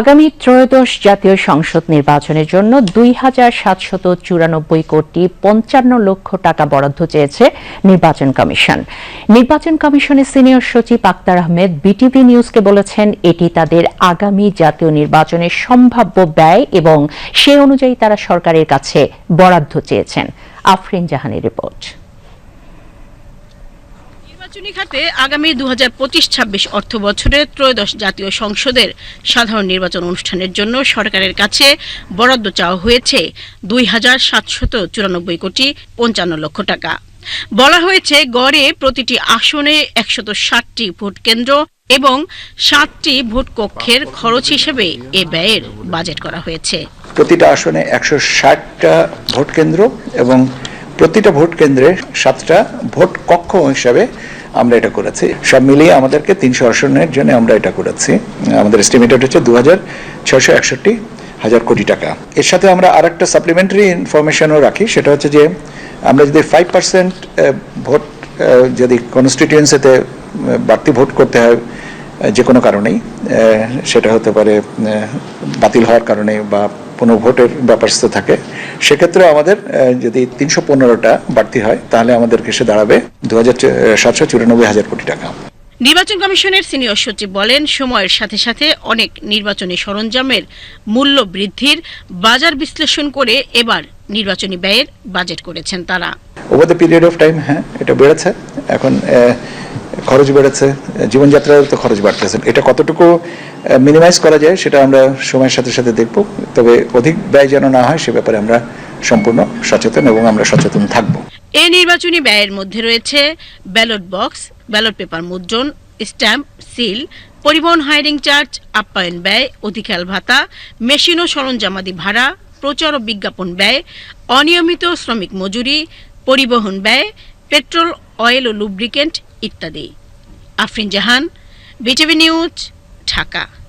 আগামী ত্রয়োদশ জাতীয় সংসদ নির্বাচনের জন্য দুই হাজার সাতশত চুরানব্বই কোটি পঞ্চান্ন লক্ষ টাকা বরাদ্দ চেয়েছে নির্বাচন কমিশন। নির্বাচন কমিশনের সিনিয়র সচিব আক্তার আহমেদ বিটিভি নিউজকে বলেছেন, এটি তাদের আগামী জাতীয় নির্বাচনের সম্ভাব্য ব্যয় এবং সে অনুযায়ী তারা সরকারের কাছে বরাদ্দ চেয়েছেন। আফরিন জাহানের রিপোর্ট। নির্বাচনী খাতে আগামী দু হাজার পঁচিশ ছাব্বিশ অর্থ বছরে ত্রয়োদশ জাতীয় সংসদের সাধারণ নির্বাচন অনুষ্ঠানের জন্য সরকারের কাছে বরাদ্দ চাওয়া হয়েছে দুই হাজার সাতশত চুরানব্বই কোটি পঞ্চান্ন লক্ষ টাকা। বলা হয়েছে, গড়ে প্রতিটি আসনে একশত ষাটটি ভোট কেন্দ্র এবং সাতটি ভোট কক্ষের খরচ হিসেবে এ ব্যয়ের বাজেট করা হয়েছে। প্রতিটা আসনে একশো ষাটটা ভোট কেন্দ্র এবং প্রতিটা ভোট কেন্দ্রে সাতটা ভোট কক্ষ হিসাবে আমরা এটা করেছি। সব মিলিয়ে আমাদেরকে তিনশো আসনের জন্য আমরা এটা করেছি। আমাদের এস্টিমেটেড হচ্ছে দু হাজার ছয়শো একষট্টি হাজার কোটি টাকা। এর সাথে আমরা আর একটা সাপ্লিমেন্টারি ইনফরমেশনও রাখি, সেটা হচ্ছে যে আমরা যদি ফাইভ পার্সেন্ট ভোট যদি কনস্টিটিউয়েন্সিতে বাড়তি ভোট করতে হয় যে কোনো কারণেই সেটা হতে পারে বাতিল হওয়ার কারণে বা পুনঃভোটের ব্যাপার তো থাকে সেক্ষেত্রে আমাদের যদি তিনশো পনেরোটা বাড়তি হয় তাহলে আমাদের এসে দাঁড়াবে দু হাজার সাতশো চুরানব্বই হাজার কোটি টাকা। নির্বাচন কমিশনের সিনিয়র সচিব বলেন সময়ের সাথে সাথে অনেক নির্বাচনী সরঞ্জামের মূল্য বৃদ্ধির বাজার বিশ্লেষণ করে এবার নির্বাচনী ব্যয়ের বাজেট করেছেন তারা। Over the period of time হ্যাঁ এটা বেড়েছে। এখন খরচ বেড়েছে জীবনযাত্রার তো খরচ বাড়তেছে। এটা কতটুকু মিনিমাইজ করা যায় সেটা আমরা সময়ের সাথে সাথে দেখব। তবে অধিক ব্যয় যেন না হয় সে ব্যাপারে আমরা সম্পূর্ণ সচেতন এবং আমরা সচেতন থাকব। এ নির্বাচনী ব্যয়ের মধ্যে রয়েছে ব্যালট বক্স ব্যালট পেপার মুদ্রণ স্ট্যাম্প সিল পরিবহন হায়ারিং চার্জ আপ্যায়ন ব্যয় অধিকাল ভাতা মেশিন ও সরঞ্জামাদি ভাড়া, প্রচার ও বিজ্ঞাপন ব্যয়, অনিয়মিত শ্রমিক মজুরি, পরিবহন ব্যয় পেট্রোল অয়েল ও লুব্রিকেন্ট ইত্যাদি। Afrin Jahan BTV news Dhaka.